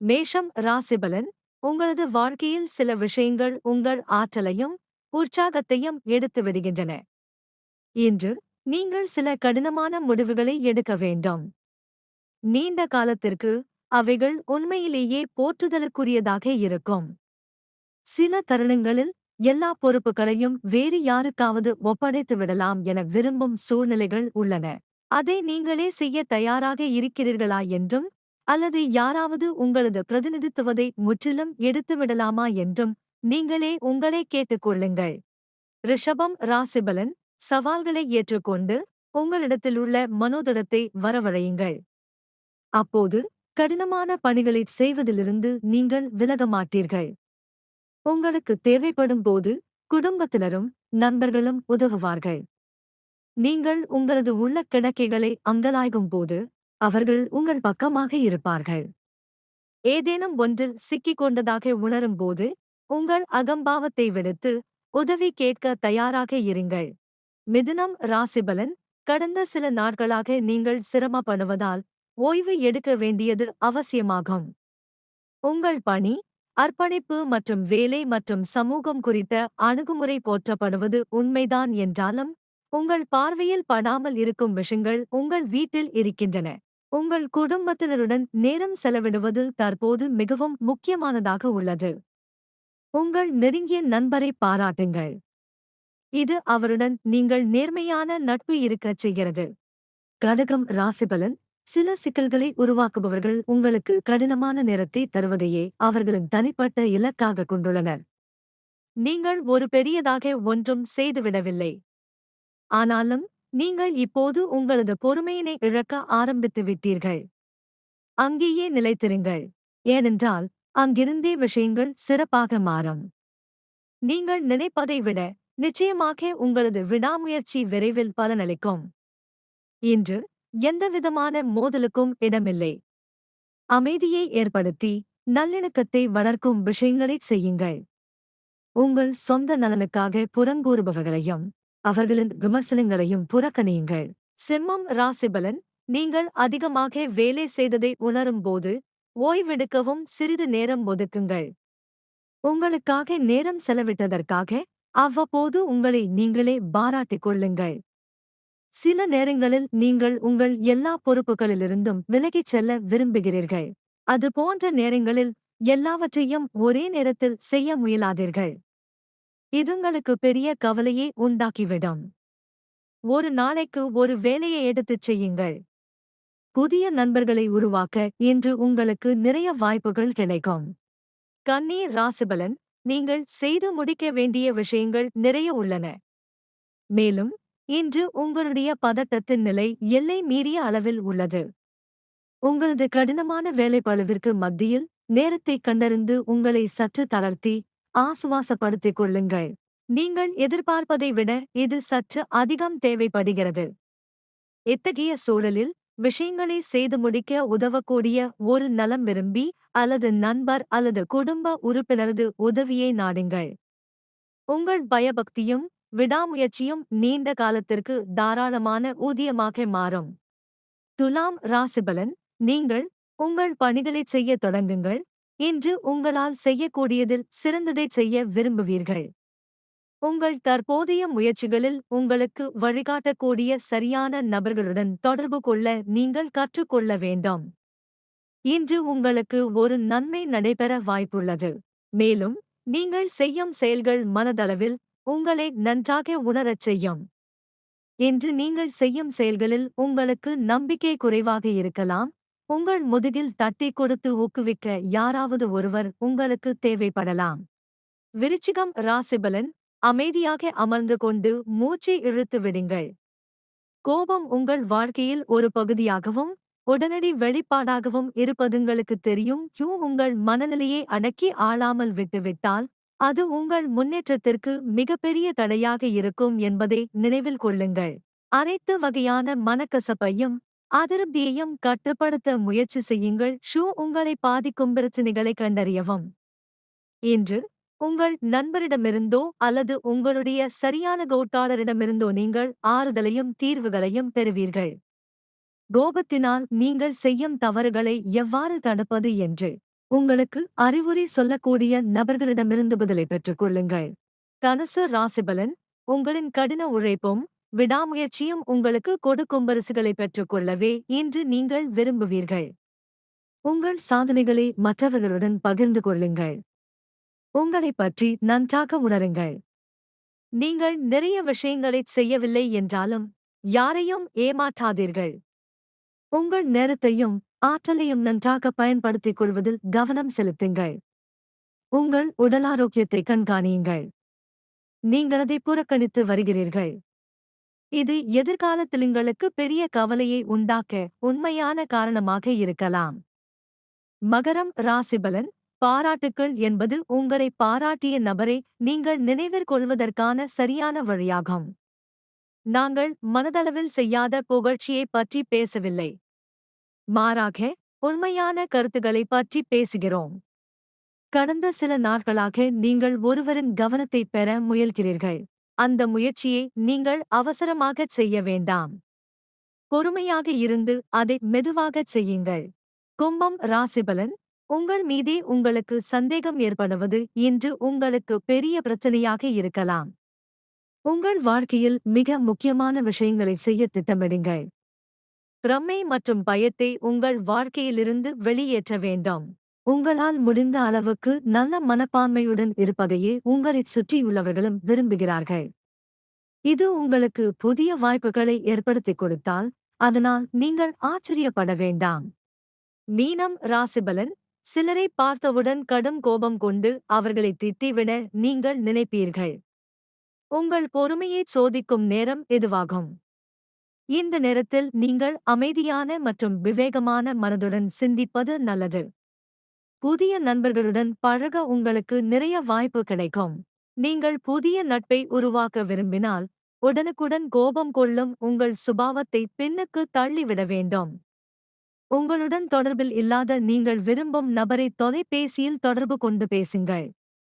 மேஷம் ராசிபலன் உங்களது வாழ்க்கையில் சில விஷயங்கள் உங்கள் ஆற்றலையும் உற்சாகத்தையும் எடுத்து விடுகின்றன. இன்று நீங்கள் சில கடினமான முடிவுகளை எடுக்க வேண்டும். நீண்ட காலத்திற்கு அவைகள் உண்மையிலேயே போற்றுதலுக்குரியதாக இருக்கும். சில தருணங்களில் எல்லா பொறுப்புகளையும் வேறு யாருக்காவது ஒப்படைத்து விடலாம் என விரும்பும் சூழ்நிலைகள் உள்ளன. அதை நீங்களே செய்ய தயாராக இருக்கிறீர்களா என்றும் அல்லது யாராவது உங்களது பிரதிநிதித்துவதை முற்றிலும் எடுத்துவிடலாமா என்றும் நீங்களே உங்களை கேட்டுக்கொள்ளுங்கள் ரிஷபம் ராசிபலன் சவால்களை ஏற்றுக்கொண்டு உங்களிடத்திலுள்ள மனோதடத்தை வரவழையுங்கள். அப்போது கடினமான பணிகளை செய்வதிலிருந்து நீங்கள் விலக மாட்டீர்கள். உங்களுக்கு தேவைப்படும் போது குடும்பத்தினரும் நண்பர்களும் உதவுவார்கள். நீங்கள் உங்களது உள்ள கிணக்கைகளை அங்கலாய்கும் போது அவர்கள் உங்கள் பக்கமாக இருப்பார்கள். ஏதேனும் ஒன்றில் சிக்கிக் கொண்டதாக உணரும்போது உங்கள் அகம்பாவத்தை விடுத்து உதவி கேட்க தயாராக இருங்கள். மிதுனம் ராசிபலன் கடந்த சில நாட்களாக நீங்கள் சிரமப்படுவதால் ஓய்வு எடுக்க வேண்டியது அவசியமாகும். உங்கள் பணி அர்ப்பணிப்பு மற்றும் வேலை மற்றும் சமூகம் குறித்த அணுகுமுறை போற்றப்படுவது உண்மைதான் என்றாலும் உங்கள் பார்வையில் படாமல் இருக்கும் விஷயங்கள் உங்கள் வீட்டில் இருக்கின்றன. உங்கள் குடும்பத்தினருடன் நேரம் செலவிடுவது தற்போது மிகவும் முக்கியமானதாக உள்ளது. உங்கள் நெருங்கிய நண்பரை பாராட்டுங்கள். இது அவருடன் நீங்கள் நேர்மையான நட்பு இருக்கச் செய்கிறது. கடகம் ராசிபலன் சில சிக்கல்களை உருவாக்குபவர்கள் உங்களுக்கு கடினமான நேரத்தை தருவதையே அவர்களின் தனிப்பட்ட இலக்காக கொண்டுள்ளனர். நீங்கள் ஒரு பெரியதாக ஒன்றும் செய்துவிடவில்லை. ஆனாலும் நீங்கள் இப்போது உங்களது பொறுமையினை இழக்க ஆரம்பித்து விட்டீர்கள். அங்கேயே நிலைத்திருங்கள். ஏனென்றால் அங்கிருந்தே விஷயங்கள் சிறப்பாக மாறும். நீங்கள் நினைப்பதை விட நிச்சயமாக உங்களது விடாமுயற்சி விரைவில் பலனளிக்கும். இன்று எந்தவிதமான மோதலுக்கும் இடமில்லை. அமைதியை ஏற்படுத்தி நல்லிணக்கத்தை வளர்க்கும் விஷயங்களைச் செய்யுங்கள். உங்கள் சொந்த நலனுக்காக புறங்கூறுபவர்களையும் அவர்களின் விமர்சனங்களையும் புறக்கணியுங்கள். சிம்மம் ராசிபலன் நீங்கள் அதிகமாக வேலை செய்ததை உணரும்போது ஓய்வெடுக்கவும் சிறிது நேரம் ஒதுக்குங்கள். உங்களுக்காக நேரம் செலவிட்டதற்காக அவ்வப்போது உங்களை நீங்களே பாராட்டிக் கொள்ளுங்கள். சில நேரங்களில் நீங்கள் உங்கள் எல்லா பொறுப்புகளிலிருந்தும் விலகிச் செல்ல விரும்புகிறீர்கள். அது போன்ற நேரங்களில் எல்லாவற்றையும் ஒரே நேரத்தில் செய்ய முயலாதீர்கள். இதுங்களுக்கு பெரிய கவலையை உண்டாக்கிவிடும். ஒரு நாளைக்கு ஒரு வேலையை எடுத்துச் செய்யுங்கள். புதிய நண்பர்களை உருவாக்க இன்று உங்களுக்கு நிறைய வாய்ப்புகள் கிடைக்கும். கண்ணீர் ராசிபலன் நீங்கள் செய்து முடிக்க வேண்டிய விஷயங்கள் நிறைய உள்ளன. மேலும் இன்று உங்களுடைய பதட்டத்தின் நிலை எல்லை மீறிய அளவில் உள்ளது. உங்களது கடினமான வேலைப்பளவிற்கு மத்தியில் நேரத்தை கண்டறிந்து உங்களை சற்று தளர்த்தி ஆசுவாசப்படுத்திக் கொள்ளுங்கள். நீங்கள் எதிர்பார்ப்பதை விட இது சற்று அதிகம் தேவைப்படுகிறது. இத்தகைய சூழலில் விஷயங்களை செய்து முடிக்க உதவக்கூடிய ஒரு நலம் விரும்பி அல்லது நண்பர் அல்லது குடும்ப உறுப்பினரது உதவியை நாடுங்கள். உங்கள் பயபக்தியும் விடாமுயற்சியும் நீண்ட காலத்திற்கு தாராளமான ஊதியமாக மாறும். துலாம் ராசிபலன் நீங்கள் உங்கள் பணிகளைச் செய்யத் தொடங்குங்கள். இன்று உங்களால் செய்யக்கூடியதில் சிறந்ததைச் செய்ய விரும்புவீர்கள். உங்கள் தற்போதைய முயற்சிகளில் உங்களுக்கு வழிகாட்டக்கூடிய சரியான நபர்களுடன் தொடர்பு கொள்ள நீங்கள் கற்றுக்கொள்ள வேண்டும். இன்று உங்களுக்கு ஒரு நன்மை நடைபெற வாய்ப்புள்ளது. மேலும் நீங்கள் செய்யும் செயல்கள் மனதளவில் உங்களை நன்றாக உணரச் செய்யும். இன்று நீங்கள் செய்யும் செயல்களில் உங்களுக்கு நம்பிக்கை குறைவாக இருக்கலாம். உங்கள் முதுகில் தட்டி கொடுத்து ஊக்குவிக்க யாராவது ஒருவர் உங்களுக்கு தேவைப்படலாம். விருச்சிகம் ராசிபலன் அமைதியாக அமர்ந்து கொண்டு மூச்சை இழுத்து விடுங்கள். கோபம் உங்கள் வாழ்க்கையில் ஒரு பகுதியாகவும் உடனடி வெளிப்பாடாகவும் இருப்பதுங்களுக்கு தெரியும். யூ உங்கள் மனநிலையை அடக்கி ஆளாமல் விட்டுவிட்டால் அது உங்கள் முன்னேற்றத்திற்கு மிகப்பெரிய தடையாக இருக்கும் என்பதை நினைவில் கொள்ளுங்கள். அனைத்து வகையான மனக்கசப்பையும் அதிருப்தியையும் கட்டுப்படுத்த முயற்சி செய்யுங்கள். ஷூ உங்களை பாதிக்கும் பிரச்சினைகளை கண்டறியவும். இன்று உங்கள் நண்பரிடமிருந்தோ அல்லது உங்களுடைய சரியான கோட்டாளரிடமிருந்தோ நீங்கள் ஆறுதலையும் தீர்வுகளையும் பெறுவீர்கள். கோபத்தினால் நீங்கள் செய்யும் தவறுகளை எவ்வாறு தடுப்பது என்று உங்களுக்கு அறிவுரை சொல்லக்கூடிய நபர்களிடமிருந்து பதிலை பெற்றுக் கொள்ளுங்கள். தனுசு ராசிபலன் உங்களின் கடின உழைப்பும் விடாமுயற்சியும் உங்களுக்கு கொடுக்கும் பரிசுகளை பெற்றுக் கொள்ளவே இன்று நீங்கள் விரும்புவீர்கள். உங்கள் சாதனைகளை மற்றவர்களுடன் பகிர்ந்து கொள்ளுங்கள். உங்களைப் பற்றி நன்றாக உணருங்கள். நீங்கள் நிறைய விஷயங்களைச் செய்யவில்லை என்றாலும் யாரையும் ஏமாற்றாதீர்கள். உங்கள் நேரத்தையும் ஆற்றலையும் நன்றாக பயன்படுத்திக் கொள்வதில் கவனம் செலுத்துங்கள். உங்கள் உடல் ஆரோக்கியத்தை கண்காணியுங்கள். நீங்கள் அதை புறக்கணித்து வருகிறீர்கள். இது எதிர்கால உங்களுக்கு பெரிய கவலையை உண்டாக்க உண்மையான காரணமாக இருக்கலாம். மகரம் ராசிபலன் பாராட்டுக்கள் என்பது உங்களை பாராட்டிய நபரை நீங்கள் நினைவிற்கொள்வதற்கான சரியான வழியாகும். நாங்கள் மனதளவில் செய்யாத புகழ்ச்சியைப் பற்றி பேசவில்லை. மாறாக உண்மையான கருத்துகளைப் பற்றி பேசுகிறோம். கடந்த சில நாட்களாக நீங்கள் ஒருவரின் கவனத்தைப் பெற முயல்கிறீர்கள். அந்த முயற்சியை நீங்கள் அவசரமாகச் செய்ய வேண்டாம். பொறுமையாக இருந்து அதை மெதுவாகச் செய்யுங்கள். கும்பம் ராசிபலன் உங்கள் மீதே உங்களுக்கு சந்தேகம் ஏற்படுவது இன்று உங்களுக்கு பெரிய பிரச்சனையாக இருக்கலாம். உங்கள் வாழ்க்கையில் மிக முக்கியமான விஷயங்களை செய்ய திட்டமிடுங்கள். பிரம்மை மற்றும் பயத்தை உங்கள் வாழ்க்கையிலிருந்து வெளியேற்ற வேண்டும். உங்களால் முடிந்த அளவுக்கு நல்ல மனப்பான்மையுடன் இருப்பதையே உங்களைச் சுற்றியுள்ளவர்களும் விரும்புகிறார்கள். இது உங்களுக்கு புதிய வாய்ப்புகளை ஏற்படுத்திக் கொடுத்தால் அதனால் நீங்கள் ஆச்சரியப்பட வேண்டாம். மீனம் ராசிபலன் சிலரை பார்த்தவுடன் கடும் கோபம் கொண்டு அவர்களை திட்டிவிட நீங்கள் நினைப்பீர்கள். உங்கள் பொறுமையைச் சோதிக்கும் நேரம் எதுவாகும் இந்த நேரத்தில் நீங்கள் அமைதியான மற்றும் விவேகமான மனதுடன் சிந்திப்பது நல்லது. புதிய நண்பர்களுடன் பழக உங்களுக்கு நிறைய வாய்ப்பு கிடைக்கும். நீங்கள் புதிய நட்பை உருவாக்க விரும்பினால் உடனுக்குடன் கோபம் கொள்ளும் உங்கள் சுபாவத்தை பின்னுக்கு தள்ளிவிட வேண்டும். உங்களுடன் தொடர்பில் இல்லாத நீங்கள் விரும்பும் நபரை தொலைபேசியில் தொடர்பு கொண்டு பேசுங்கள்.